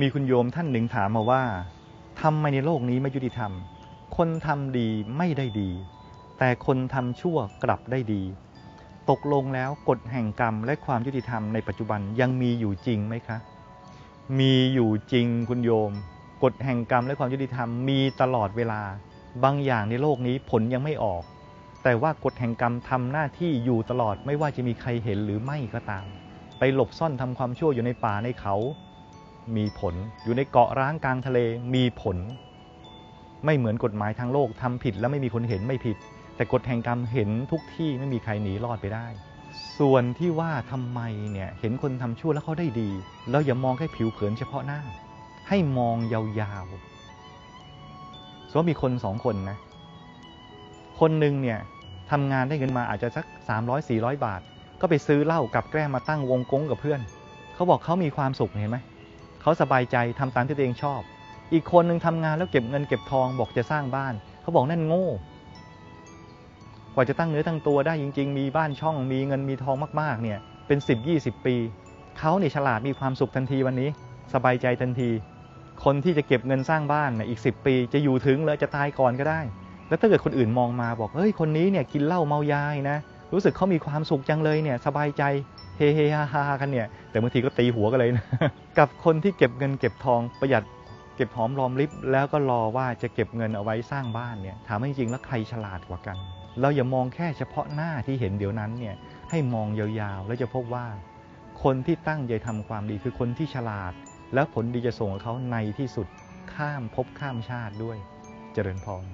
มีคุณโยมท่านหนึ่งถามมาว่าทำไมในโลกนี้ไม่ยุติธรรม คนทำดีไม่ได้ดี แต่คนทำชั่วกลับได้ดี ตกลงแล้วกฎแห่งกรรมและความยุติธรรมในปัจจุบันยังมีอยู่จริงไหมคะ มีอยู่จริงคุณโยม กฎแห่งกรรมและความยุติธรรมมีตลอดเวลา บางอย่างในโลกนี้ผลยังไม่ออก แต่ว่ากฎแห่งกรรมทำหน้าที่อยู่ตลอดไม่ว่าจะมีใครเห็นหรือไม่ก็ตาม ไปหลบซ่อนทำความชั่วอยู่ในป่าในเขา มีผล อยู่ในเกาะร้างกลางทะเลมีผล ไม่เหมือนกฎหมายทางโลกทำผิดแล้วไม่มีคนเห็นไม่ผิด แต่กฎแห่งกรรมเห็นทุกที่ไม่มีใครหนีรอดไปได้ ส่วนที่ว่าทำไมเนี่ยเห็นคนทำชั่วแล้วเขาได้ดีแล้วอย่ามองแค่ผิวเผินเฉพาะหน้า ให้มองยาวๆสมมติมีคนสองคนนะคนหนึ่งเนี่ยทำงานได้เงินมาอาจจะสัก 300-400 บาท ก็ไปซื้อเหล้ากับแกล้มมาตั้งวงกงกับเพื่อน เขาบอกเขามีความสุขเห็นไหม เขาสบายใจทำตามที่ตัวเองชอบ อีกคนหนึ่งทำงานแล้วเก็บเงินเก็บทองบอกจะสร้างบ้าน เขาบอกนั่นโง่ กว่าจะตั้งเนื้อตั้งตัวได้จริง ๆ มีบ้านช่องมีเงินมีทองมากๆ เนี่ยเป็น 10-20 ปี เขาเนี่ยฉลาดมีความสุขทันทีวันนี้ สบายใจทันที คนที่จะเก็บเงินสร้างบ้านเนี่ยอีก 10 ปี จะอยู่ถึงเลยจะตายก่อนก็ได้ แล้วถ้าเกิดคนอื่นมองมาบอกเฮ้ยคนนี้เนี่ยกินเหล้าเมายายนะ รู้สึกเขามีความสุขจังเลยเนี่ยสบายใจเฮเฮฮาฮากันเนี่ยแต่บางทีก็ตีหัวกันเลยนะกับคนที่เก็บเงินเก็บทองประหยัดเก็บหอมรอมริบแล้วก็รอว่าจะเก็บเงินเอาไว้สร้างบ้านเนี่ยถามจริงๆแล้วใครฉลาดกว่ากัน เราอย่ามองแค่เฉพาะหน้าที่เห็นเดี๋ยวนั้นเนี่ยให้มองยาวๆ แล้วจะพบว่า คนที่ตั้งใจทำความดีคือคนที่ฉลาด แล้วผลดีจะส่งเขาในที่สุดข้ามภพข้ามชาติด้วย เจริญพร